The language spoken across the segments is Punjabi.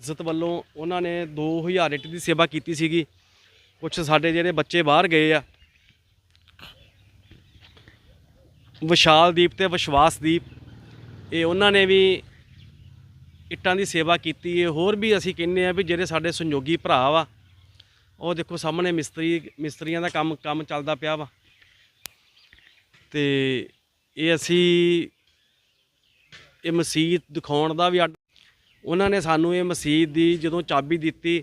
ਇੱਜ਼ਤ ਵੱਲੋਂ ਉਹਨਾਂ ਨੇ 2000 ਇੱਟ ਦੀ ਸੇਵਾ ਕੀਤੀ ਸੀਗੀ। ਕੁਝ ਸਾਡੇ ਜਿਹੜੇ ਬੱਚੇ ਬਾਹਰ ਗਏ ਆ। ਵਿਸ਼ਾਲਦੀਪ ਤੇ ਵਿਸ਼ਵਾਸਦੀਪ ਇਹ ਉਹਨਾਂ ਨੇ ਵੀ ਇੱਟਾਂ ਦੀ ਸੇਵਾ ਕੀਤੀ। ਹੈ ਹੋਰ ਵੀ ਅਸੀਂ ਕਹਿੰਦੇ ਆ ਵੀ ਜਿਹੜੇ ਸਾਡੇ ਸੰਯੋਗੀ ਭਰਾ ਵਾ, ਉਹ ਦੇਖੋ ਸਾਹਮਣੇ ਮਿਸਤਰੀ, ਮਿਸਤਰੀਆਂ ਦਾ ਕੰਮ ਕੰਮ ਚੱਲਦਾ ਪਿਆ ਵਾ। ਤੇ ਇਹ ਅਸੀਂ ਇਹ ਮਸਜਿਦ ਦਿਖਾਉਣ ਦਾ ਵੀ ਅੱਡ ਉਹਨਾਂ ਨੇ ਸਾਨੂੰ ਇਹ ਮਸਜਿਦ ਦੀ ਜਦੋਂ ਚਾਬੀ ਦਿੱਤੀ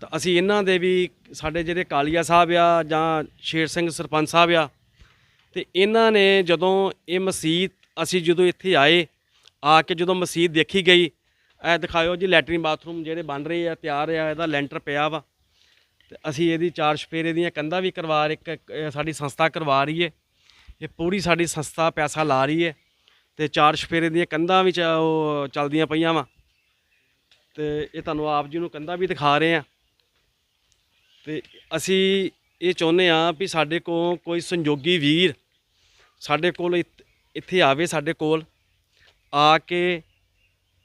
ਤਾਂ ਅਸੀਂ ਇਹਨਾਂ ਦੇ ਵੀ ਸਾਡੇ ਜਿਹੜੇ ਕਾਲੀਆ ਸਾਹਿਬ ਆ ਜਾਂ ਸ਼ੇਰ ਸਿੰਘ ਸਰਪੰਚ ਸਾਹਿਬ ਆ ਤੇ ਇਹਨਾਂ ਨੇ ਜਦੋਂ ਇਹ ਮਸਜਿਦ ਅਸੀਂ ਜਦੋਂ ਇੱਥੇ ਆਏ ਆ ਕੇ ਜਦੋਂ ਮਸਜਿਦ ਦੇਖੀ ਗਈ ਇਹ ਦਿਖਾਇਓ ਜੀ ਲੈਟਰਿਨ ਬਾਥਰੂਮ ਜਿਹੜੇ ਬਣ ਰਹੇ ਆ ਤਿਆਰ ਆ ਇਹਦਾ ਲੈਂਟਰ ਪਿਆ ਵਾ ਤੇ ਅਸੀਂ ਇਹਦੀ ਚਾਰ ਛਪੇਰੇ ਦੀਆਂ ਕੰਧਾਂ ਵੀ ਕਰਵਾ ਇੱਕ ਇੱਕ, ਸਾਡੀ ਸੰਸਥਾ ਕਰਵਾ ਰਹੀ ਹੈ ਇਹ ਪੂਰੀ ਸਾਡੀ ਸੰਸਥਾ ਪੈਸਾ ਲਾ ਰਹੀ ਹੈ ਤੇ ਚਾਰ ਛਪੇਰੇ ਦੀਆਂ ਕੰਧਾਂ ਵਿੱਚ ਉਹ ਚੱਲਦੀਆਂ ਪਈਆਂ ਵਾ ਤੇ ਇਹ ਤੁਹਾਨੂੰ ਆਪ ਜੀ ਨੂੰ ਕੰਧਾਂ ਵੀ ਦਿਖਾ ਰਹੇ ਆ ਤੇ ਅਸੀਂ ਇਹ ਚਾਹੁੰਦੇ ਆ ਵੀ ਸਾਡੇ ਕੋਲ ਕੋਈ ਸੰਯੋਗੀ ਵੀਰ ਸਾਡੇ ਕੋਲ ਇੱਥ- ਇੱਥੇ ਆਵੇ ਸਾਡੇ ਕੋਲ, ਆ ਕੇ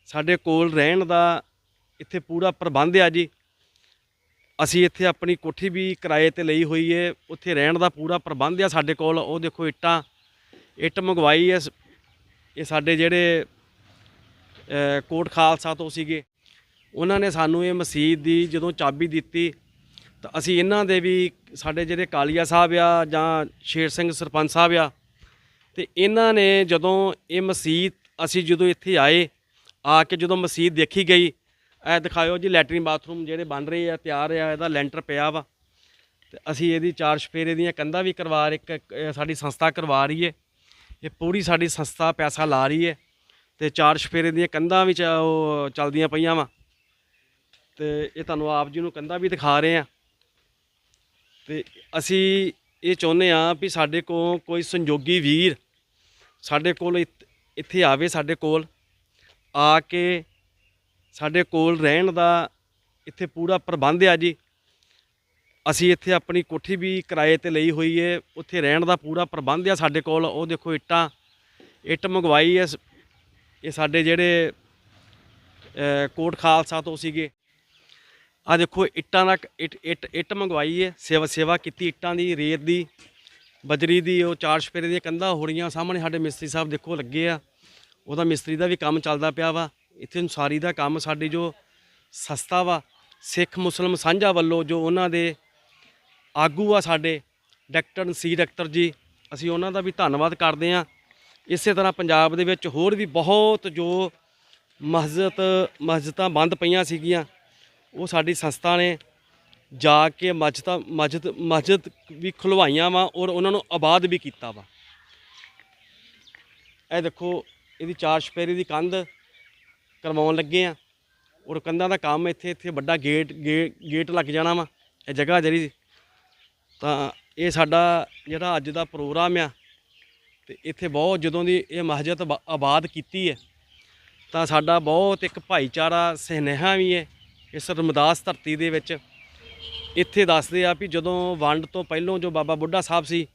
ਸਾਡੇ ਕੋਲ ਰਹਿਣ ਦਾ ਇੱਥੇ ਪੂਰਾ ਪ੍ਰਬੰਧ ਆ ਜੀ। ਅਸੀਂ ਇੱਥੇ ਆਪਣੀ ਕੋਠੀ ਵੀ ਕਿਰਾਏ ਤੇ ਲਈ ਹੋਈ ਏ, ਉੱਥੇ ਰਹਿਣ ਦਾ ਪੂਰਾ ਪ੍ਰਬੰਧ ਆ ਸਾਡੇ ਕੋਲ। ਉਹ ਦੇਖੋ ਇੱਟਾਂ, ਇੱਟ ਮੰਗਵਾਈ ਐ ਇਹ ਸਾਡੇ ਜਿਹੜੇ ਕੋਟ ਖਾਲਸਾ ਤੋਂ ਸੀਗੇ। ਉਹਨਾਂ ਨੇ ਸਾਨੂੰ ਇਹ ਮਸਜਿਦ ਦੀ ਜਦੋਂ ਚਾਬੀ ਦਿੱਤੀ ਤਾਂ ਅਸੀਂ ਇਹਨਾਂ ਦੇ ਵੀ ਸਾਡੇ ਜਿਹੜੇ ਕਾਲੀਆ ਸਾਹਿਬ ਆ ਜਾਂ ਸ਼ੇਰ ਸਿੰਘ ਸਰਪੰਚ ਸਾਹਿਬ ਆ ਤੇ ਇਹਨਾਂ ਨੇ ਜਦੋਂ ਇਹ ਮਸਜਿਦ ਅਸੀਂ ਜਦੋਂ ਇੱਥੇ ਆਏ ਆ ਕੇ ਜਦੋਂ ਮਸਜਿਦ ਦੇਖੀ ਗਈ ਇਹ ਦਿਖਾਇਓ ਜੀ ਲੈਟਰਿਨ ਬਾਥਰੂਮ ਜਿਹੜੇ ਬਣ ਰਹੇ ਆ ਤਿਆਰ ਆ ਇਹਦਾ ਲੈਂਟਰ ਪਿਆ ਵਾ ਤੇ ਅਸੀਂ ਇਹਦੀ ਚਾਰ ਛਪੇਰੇ ਦੀਆਂ ਕੰਧਾਂ ਵੀ ਕਰਵਾ ਇੱਕ ਇੱਕ, ਸਾਡੀ ਸੰਸਥਾ ਕਰਵਾ ਰਹੀ ਹੈ ਇਹ ਪੂਰੀ ਸਾਡੀ ਸੰਸਥਾ ਪੈਸਾ ਲਾ ਰਹੀ ਹੈ ਤੇ ਚਾਰ ਛਪੇਰੇ ਦੀਆਂ ਕੰਧਾਂ ਵਿੱਚ ਉਹ ਚੱਲਦੀਆਂ ਪਈਆਂ ਵਾ ਤੇ ਇਹ ਤੁਹਾਨੂੰ ਆਪ ਜੀ ਨੂੰ ਕੰਧਾ ਵੀ ਦਿਖਾ ਰਹੇ ਆ ਤੇ ਅਸੀਂ ਇਹ ਚਾਹੁੰਦੇ ਆ ਵੀ ਸਾਡੇ ਕੋਲ ਕੋਈ ਸੰਯੋਗੀ ਵੀਰ ਸਾਡੇ ਕੋਲ ਇੱਥ- ਇੱਥੇ ਆਵੇ ਸਾਡੇ ਕੋਲ, ਆ ਕੇ ਸਾਡੇ ਕੋਲ ਰਹਿਣ ਦਾ ਇੱਥੇ ਪੂਰਾ ਪ੍ਰਬੰਧ ਆ ਜੀ। ਅਸੀਂ ਇੱਥੇ ਆਪਣੀ ਕੋਠੀ ਵੀ ਕਿਰਾਏ ਤੇ ਲਈ ਹੋਈ ਏ, ਉੱਥੇ ਰਹਿਣ ਦਾ ਪੂਰਾ ਪ੍ਰਬੰਧ ਆ ਸਾਡੇ ਕੋਲ। ਉਹ ਦੇਖੋ ਇੱਟਾਂ, ਇੱਟ ਮੰਗਵਾਈ ਐ ਇਹ ਸਾਡੇ ਜਿਹੜੇ ਕੋਟ ਖਾਲਸਾ ਤੋਂ ਸੀਗੇ। ਆ ਦੇਖੋ, ਇੱਟਾਂ ਦਾ ਇੱਟ ਇੱਟ ਇੱਟ ਮੰਗਵਾਈ ਹੈ ਸੇਵਾ ਸੇਵਾ ਕੀਤੀ ਇੱਟਾਂ ਦੀ, ਰੇਤ ਦੀ, ਬਜਰੀ ਦੀ, ਉਹ ਚਾਰ ਛਪੇਰੇ ਦੀਆਂ ਕੰਧਾਂ ਹੋ ਰਹੀਆਂ। ਸਾਹਮਣੇ ਸਾਡੇ ਮਿਸਤਰੀ ਸਾਹਿਬ ਦੇਖੋ ਲੱਗੇ ਆ। ਉਹਦਾ ਮਿਸਤਰੀ ਦਾ ਵੀ ਕੰਮ ਚੱਲਦਾ ਪਿਆ ਵਾ। ਇੱਥੇ ਨੁਸਾਰੀ ਦਾ ਕੰਮ ਸਾਡੀ ਜੋ ਸਸਤਾ ਵਾ, ਸਿੱਖ ਮੁਸਲਮ ਸਾਂਝਾ ਵੱਲੋਂ ਜੋ ਉਹਨਾਂ ਦੇ ਆਗੂ ਆ ਸਾਡੇ, ਡਾਕਟਰ ਨਸੀਰ ਅਖਤਰ ਜੀ, ਅਸੀਂ ਉਹਨਾਂ ਦਾ ਵੀ ਧੰਨਵਾਦ ਕਰਦੇ ਹਾਂ। ਇਸੇ ਤਰ੍ਹਾਂ ਪੰਜਾਬ ਦੇ ਵਿੱਚ ਹੋਰ ਵੀ ਬਹੁਤ ਜੋ ਮਸਜਿਦ ਮਸਜਿਦਾਂ ਬੰਦ ਪਈਆਂ ਸੀਗੀਆਂ। ਉਹ ਸਾਡੀ ਸੰਸਥਾ ਨੇ ਜਾ ਕੇ ਮਸਜਿਦਾਂ ਮਸਜਿਦ ਮਸਜਿਦ ਵੀ ਖੁਲਵਾਈਆਂ ਵਾ ਔਰ ਉਹਨਾਂ ਨੂੰ ਆਬਾਦ ਵੀ ਕੀਤਾ ਵਾ। ਇਹ ਦੇਖੋ, ਇਹਦੀ ਚਾਰ ਛਪੇਰੀ ਦੀ ਕੰਧ ਕਰਵਾਉਣ ਲੱਗੇ ਆ ਔਰ ਕੰਧਾਂ ਦਾ ਕੰਮ ਇੱਥੇ ਇੱਥੇ ਵੱਡਾ ਗੇਟ, ਗੇ- ਗੇਟ ਲੱਗ ਜਾਣਾ ਵਾ, ਇਹ ਜਗ੍ਹਾ ਜਿਹੜੀ ਤਾਂ ਇਹ ਸਾਡਾ ਜਿਹੜਾ ਅੱਜ ਦਾ ਪ੍ਰੋਗਰਾਮ ਆ ਤੇ ਇੱਥੇ ਬਹੁਤ ਜਦੋਂ ਦੀ ਇਹ ਮਸਜਿਦ ਆਬਾਦ ਕੀਤੀ ਹੈ ਤਾਂ ਸਾਡਾ ਬਹੁਤ ਇੱਕ ਭਾਈਚਾਰਾ, ਸਨੇਹਾ ਵੀ ਹੈ। ਇਸ ਰਮਦਾਸ ਧਰਤੀ ਦੇ ਵਿੱਚ ਇੱਥੇ ਦੱਸਦੇ ਆ ਵੀ ਜਦੋਂ ਵੰਡ ਤੋਂ ਪਹਿਲੋਂ ਜੋ ਬਾਬਾ ਬੁੱਢਾ ਸਾਹਿਬ ਸੀ,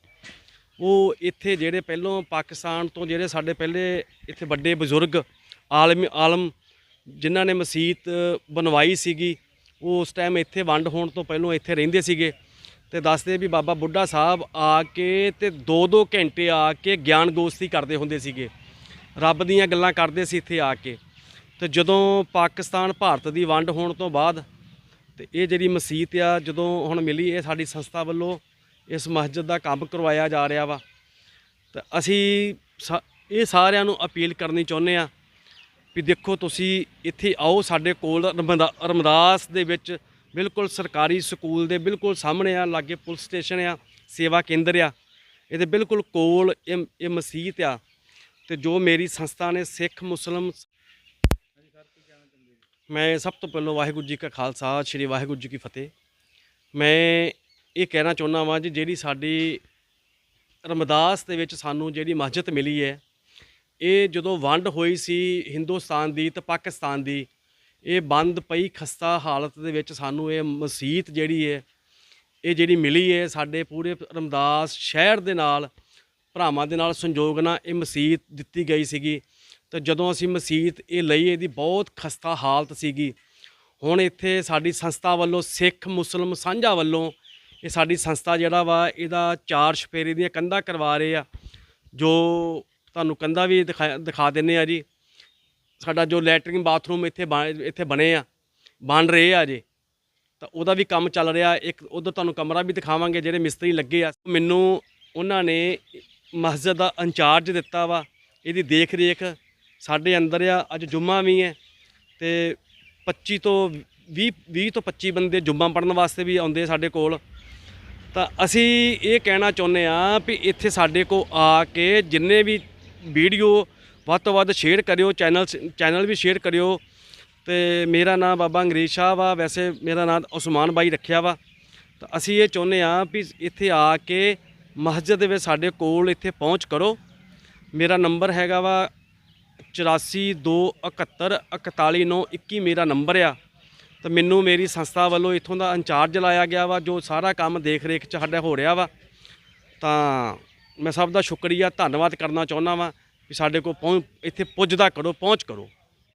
ਉਹ ਇੱਥੇ ਜਿਹੜੇ ਪਹਿਲੋਂ ਪਾਕਿਸਤਾਨ ਤੋਂ ਜਿਹੜੇ ਸਾਡੇ ਪਹਿਲੇ ਇੱਥੇ ਵੱਡੇ ਬਜ਼ੁਰਗ ਆਲਮ ਆਲਮ ਜਿਨ੍ਹਾਂ ਨੇ ਮਸਜਿਦ ਬਣਵਾਈ ਸੀਗੀ, ਉਹ ਉਸ ਟਾਈਮ ਇੱਥੇ ਵੰਡ ਹੋਣ ਤੋਂ ਪਹਿਲੋਂ ਇੱਥੇ ਰਹਿੰਦੇ ਸੀਗੇ ਤੇ ਦੱਸਦੇ ਵੀ ਬਾਬਾ ਬੁੱਢਾ ਸਾਹਿਬ ਆ ਕੇ ਤੇ 2-2 ਘੰਟੇ ਆ ਕੇ ਗਿਆਨ ਗੋਸ਼ਤੀ ਕਰਦੇ ਹੁੰਦੇ ਸੀਗੇ। ਰੱਬ ਦੀਆਂ ਗੱਲਾਂ ਕਰਦੇ ਸੀ ਇੱਥੇ ਆ ਕੇ। ਤੇ ਜਦੋਂ ਪਾਕਿਸਤਾਨ ਭਾਰਤ ਦੀ ਵੰਡ ਹੋਣ ਤੋਂ ਬਾਅਦ ਤੇ ਇਹ ਜਿਹੜੀ ਮਸਜਿਦ ਆ, ਜਦੋਂ ਹੁਣ ਮਿਲੀ ਇਹ ਸਾਡੀ ਸੰਸਥਾ ਵੱਲੋਂ ਇਸ ਮਸਜਿਦ ਦਾ ਕੰਮ ਕਰਵਾਇਆ ਜਾ ਰਿਹਾ ਵਾ। ਤਾਂ ਅਸੀਂ ਸਾ- ਇਹ ਸਾਰਿਆਂ ਨੂੰ ਅਪੀਲ ਕਰਨੀ ਚਾਹੁੰਦੇ ਆ ਵੀ ਦੇਖੋ ਤੁਸੀਂ ਇੱਥੇ ਆਓ ਸਾਡੇ ਕੋਲ, ਰਮਦਾ- ਰਮਦਾਸ ਦੇ ਵਿੱਚ ਬਿਲਕੁਲ ਸਰਕਾਰੀ ਸਕੂਲ ਦੇ ਬਿਲਕੁਲ ਸਾਹਮਣੇ ਆ, ਲਾਗੇ ਪੁਲਿਸ ਸਟੇਸ਼ਨ ਆ, ਸੇਵਾ ਕੇਂਦਰ ਆ। ਇਹਦੇ ਬਿਲਕੁਲ ਕੋਲ ਇਹ ਇਹ ਮਸਜਿਦ ਆ। ਤੇ ਜੋ ਮੇਰੀ ਸੰਸਥਾ ਨੇ ਸਿੱਖ, ਮੁਸਲਮ ਮੈਂ ਸਭ ਤੋਂ ਪਹਿਲਾਂ ਵਾਹਿਗੁਰੂ ਜੀ ਕਾ ਖਾਲਸਾ, ਸ੍ਰੀ ਵਾਹਿਗੁਰੂ ਜੀ ਕੀ ਫਤਿਹ। ਮੈਂ ਇਹ ਕਹਿਣਾ ਚਾਹੁੰਦਾ ਵਾਂ ਜੀ, ਜਿਹੜੀ ਸਾਡੀ ਰਮਦਾਸ ਦੇ ਵਿੱਚ ਸਾਨੂੰ ਜਿਹੜੀ ਮਸਜਿਦ ਮਿਲੀ ਹੈ, ਇਹ ਜਦੋਂ ਵੰਡ ਹੋਈ ਸੀ ਹਿੰਦੁਸਤਾਨ ਦੀ ਤੇ ਪਾਕਿਸਤਾਨ ਦੀ, ਇਹ ਬੰਦ ਪਈ ਖਸਤਾ ਹਾਲਤ ਦੇ ਵਿੱਚ ਸਾਨੂੰ ਇਹ ਮਸਜਿਦ ਜਿਹੜੀ ਹੈ, ਇਹ ਜਿਹੜੀ ਮਿਲੀ ਹੈ ਸਾਡੇ ਪੂਰੇ ਰਮਦਾਸ ਸ਼ਹਿਰ ਦੇ ਨਾਲ, ਭਰਾਵਾਂ ਦੇ ਨਾਲ ਸੰਯੋਗ ਨਾਲ ਇਹ ਮਸਜਿਦ ਦਿੱਤੀ ਗਈ ਸੀਗੀ। ਤੇ ਜਦੋਂ ਅਸੀਂ ਮਸਜਿਦ ਇਹ ਲਈ, ਇਹਦੀ ਬਹੁਤ ਖਸਤਾ ਹਾਲਤ ਸੀਗੀ। ਹੁਣ ਇੱਥੇ ਸਾਡੀ ਸੰਸਥਾ ਵੱਲੋਂ, ਸਿੱਖ ਮੁਸਲਮ ਸਾਂਝਾ ਵੱਲੋਂ ਇਹ ਸਾਡੀ ਸੰਸਥਾ ਜਿਹੜਾ ਵਾ, ਇਹਦਾ ਚਾਰ ਛਪੇਰੇ ਦੀਆਂ ਕੰਧਾਂ ਕਰਵਾ ਰਹੇ ਆ। ਜੋ ਤੁਹਾਨੂੰ ਕੰਧਾਂ ਵੀ ਦਿਖਾ ਦਿਖਾ ਦਿੰਨੇ ਆ ਜੀ। ਸਾਡਾ ਜੋ ਲੈਟਰਿੰਗ ਬਾਥਰੂਮ ਇੱਥੇ ਬਣ- ਇੱਥੇ ਬਣੇ ਆ, ਬਣ ਰਹੇ ਆ ਜੀ। ਤਾਂ ਉਹਦਾ ਵੀ ਕੰਮ ਚੱਲ ਰਿਹਾ, ਇੱਕ ਉਧਰ ਤੁਹਾਨੂੰ ਕਮਰਾ ਵੀ ਦਿਖਾਵਾਂਗੇ, ਜਿਹੜੇ ਮਿਸਤਰੀ ਲੱਗੇ ਆ। ਮੈਨੂੰ ਉਹਨਾਂ ਨੇ ਮਸਜਿਦ ਦਾ ਇੰਚਾਰਜ ਦਿੱਤਾ ਵਾ, ਇਹਦੀ ਦੇਖ ਰੇਖ ਸਾਡੇ ਅੰਦਰ ਆ, ਅੱਜ ਜੁਮਾ ਵੀ ਹੈ ਤੇ 25 ਤੋਂ 20 20 ਤੋਂ 25 ਬੰਦੇ ਜੁਮਾ ਪੜਨ ਵਾਸਤੇ ਵੀ ਆਉਂਦੇ ਸਾਡੇ ਕੋਲ। ਤਾਂ ਅਸੀਂ ਇਹ ਕਹਿਣਾ ਚਾਹੁੰਦੇ ਆ ਵੀ ਇੱਥੇ ਸਾਡੇ ਕੋ ਆ ਕੇ ਜਿੰਨੇ ਵੀ ਵੀਡੀਓ ਵੱਧ ਤੋਂ ਵੱਧ ਸ਼ੇਅਰ ਕਰਿਓ ਚੈਨਲ ਚੈਨਲ ਵੀ ਸ਼ੇਅਰ ਕਰਿਓ। ਤੇ ਮੇਰਾ ਨਾਮ ਬਾਬਾ ਅੰਗਰੇਜ਼ ਸ਼ਾਹ ਵਾ, ਵੈਸੇ ਮੇਰਾ ਨਾਮ ਉਸਮਾਨ ਬਾਈ ਰੱਖਿਆ ਵਾ। ਤਾਂ ਅਸੀਂ ਇਹ ਚਾਹੁੰਦੇ ਆ ਵੀ ਇੱਥੇ ਆ ਕੇ ਮਸਜਿਦ ਦੇ ਵਿੱਚ ਸਾਡੇ ਕੋਲ ਇੱਥੇ ਪਹੁੰਚ ਕਰੋ। ਮੇਰਾ ਨੰਬਰ ਹੈਗਾ ਵਾ 8421741921 ਮੇਰਾ ਨੰਬਰ ਆ। ਤਾਂ ਮੈਨੂੰ ਮੇਰੀ ਸੰਸਥਾ ਵੱਲੋਂ ਇੱਥੋਂ ਦਾ ਇੰਚਾਰਜ ਲਾਇਆ ਗਿਆ ਵਾ, ਜੋ ਸਾਰਾ ਕੰਮ ਦੇਖ ਰੇਖ ਚ ਸਾਡਾ ਹੋ ਰਿਹਾ ਵਾ। ਤਾਂ ਮੈਂ ਸਭ ਦਾ ਸ਼ੁਕਰੀਆ, ਧੰਨਵਾਦ ਕਰਨਾ ਚਾਹੁੰਦਾ ਵਾਂ ਵੀ ਸਾਡੇ ਕੋਲ ਪਹੁੰਚ ਇੱਥੇ ਪੁੱਜਦਾ ਕਰੋ, ਪਹੁੰਚ ਕਰੋ।